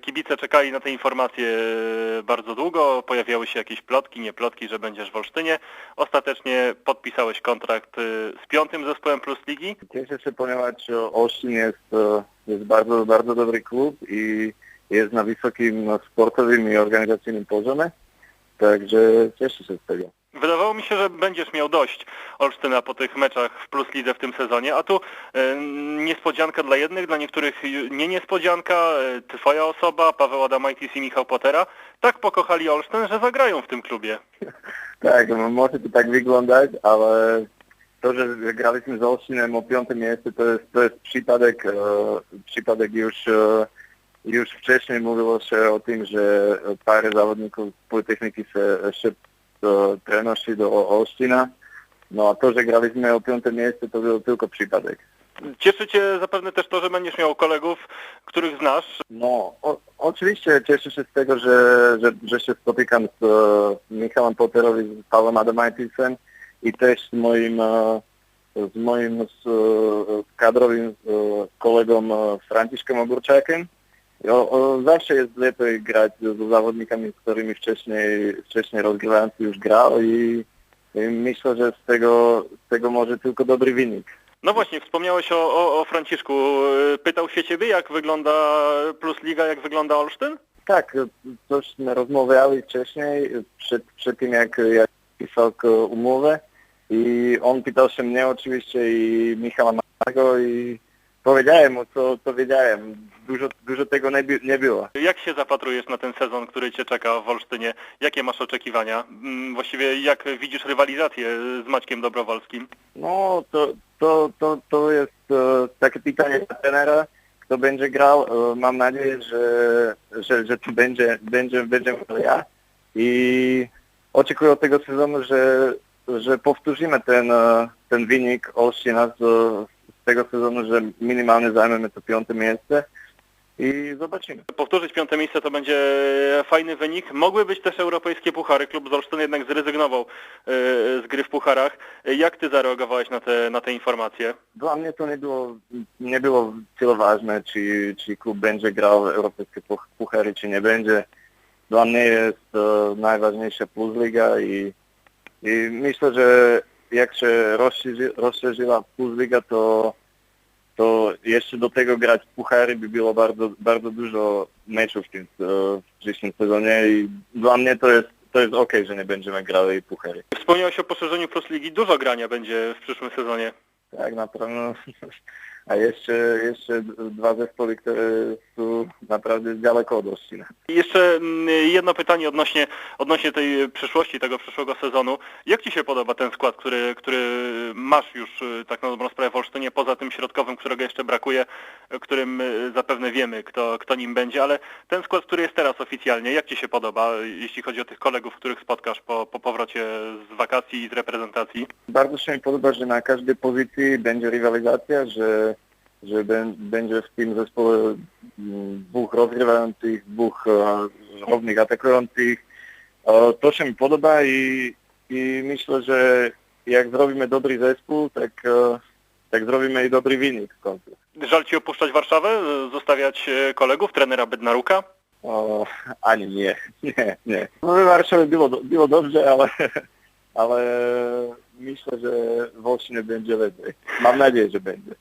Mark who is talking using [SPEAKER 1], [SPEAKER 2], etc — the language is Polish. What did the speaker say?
[SPEAKER 1] Kibice czekali na te informacje e, bardzo długo, pojawiały się jakieś plotki, nie plotki, że będziesz w Olsztynie. Ostatecznie podpisałeś kontrakt e, z piątym zespołem Plus Ligi.
[SPEAKER 2] Cieszę się, ponieważ Olsztyn jest, e, jest bardzo, bardzo dobry klub i jest na wysokim sportowym i organizacyjnym poziomie. Także cieszę się z tego.
[SPEAKER 1] Wydawało mi się, że będziesz miał dość Olsztyna po tych meczach w Plus Lidze w tym sezonie, a tu e, niespodzianka dla jednych, dla niektórych nie niespodzianka, e, twoja osoba, Paweł Adamaitis i Michał Potera tak pokochali Olsztyn, że zagrają w tym klubie.
[SPEAKER 2] Tak, no, może to tak wyglądać, ale to, że graliśmy z Olsztynem o piąte miejsce, to jest, to jest przypadek, e, przypadek już, e, już wcześniej mówiło się o tym, że parę zawodników Politechniki się, się e, przenosi do Olsztyna. No a to, że graliśmy o piąte miejsce, to był tylko przypadek.
[SPEAKER 1] Cieszy Cię zapewne też to, że będziesz miał kolegów, których znasz.
[SPEAKER 2] No, o, oczywiście cieszę się z tego, że, że, że się spotykam z e, Michałem Potterowym, z Pawłem Adamaitisem i też z moim, e, z moim z, kadrowym e, kolegą Franciszkiem Ogórczakiem. O, o, zawsze jest lepiej grać z zawodnikami, z którymi wcześniej, wcześniej rozgrywający już grał i, i myślę, że z tego, z tego może tylko dobry wynik.
[SPEAKER 1] No właśnie, wspomniałeś o, o, o Franciszku. Pytał się Ciebie, jak wygląda Plus Liga, jak wygląda Olsztyn?
[SPEAKER 2] Tak, cośmy rozmawiali wcześniej, przed, przed tym jak, jak pisał umowę i on pytał się mnie oczywiście i Michała Marego i powiedziałem mu, co, co wiedziałem. Dużo, dużo tego nie, było.
[SPEAKER 1] Jak się zapatrujesz na ten sezon, który Cię czeka w Olsztynie? Jakie masz oczekiwania? Mm, Właściwie jak widzisz rywalizację z Maćkiem Dobrowolskim?
[SPEAKER 2] No, to, to, to, to jest e, takie pytanie dla trenera, kto będzie grał. E, mam nadzieję, że, że, że to będzie, będzie, będzie ja i oczekuję od tego sezonu, że, że powtórzymy ten, e, ten wynik Olsztyna z, z tego sezonu, że minimalnie zajmiemy to piąte miejsce i zobaczymy.
[SPEAKER 1] Powtórzyć piąte miejsce to będzie fajny wynik. Mogły być też europejskie puchary. Klub z Olsztynu jednak zrezygnował e, z gry w pucharach. Jak Ty zareagowałeś na te, na te informacje?
[SPEAKER 2] Dla mnie to nie było, nie było tyle ważne, czy, czy klub będzie grał w europejskie puch- puchary, czy nie będzie. Dla mnie jest e, najważniejsza Plus Liga i, i myślę, że jak się rozszerzy, rozszerzyła Plus Liga, to, to jeszcze do tego grać w puchary by było bardzo, bardzo dużo meczów w tym e, w przyszłym sezonie i dla mnie to jest, to jest okej, że nie będziemy grali puchary.
[SPEAKER 1] Wspomniałeś o poszerzeniu Plus Ligi. Dużo grania będzie w przyszłym sezonie.
[SPEAKER 2] Tak, na pewno. A jeszcze, jeszcze dwa zespoły, które są naprawdę daleko od Olsztyna.
[SPEAKER 1] Jeszcze mm, jedno pytanie odnośnie, odnośnie tej przyszłości, tego przyszłego sezonu. Jak Ci się podoba ten skład, który, który masz już y, tak na dobrą sprawę w Olsztynie, poza tym środkowym, którego jeszcze brakuje, którym y, zapewne wiemy, kto, kto nim będzie, ale ten skład, który jest teraz oficjalnie, jak Ci się podoba, jeśli chodzi o tych kolegów, których spotkasz po, po powrocie z wakacji i z reprezentacji?
[SPEAKER 2] Bardzo się mi podoba, że na każdej pozycji będzie rywalizacja, że, że bę- będzie w tym zespole mm, dwóch rozgrywających, dwóch e, równych atakujących. E, To się mi podoba i, i myślę, że jak zrobimy dobry zespół, tak, e, tak zrobimy i dobry wynik w końcu.
[SPEAKER 1] Żal Ci opuszczać Warszawę, y, zostawiać y, kolegów, trenera Bednaruka?
[SPEAKER 2] O, ani nie, nie, nie. No w Warszawie było, było dobrze, ale, ale myślę, że w będzie lepiej. Mam nadzieję, że będzie.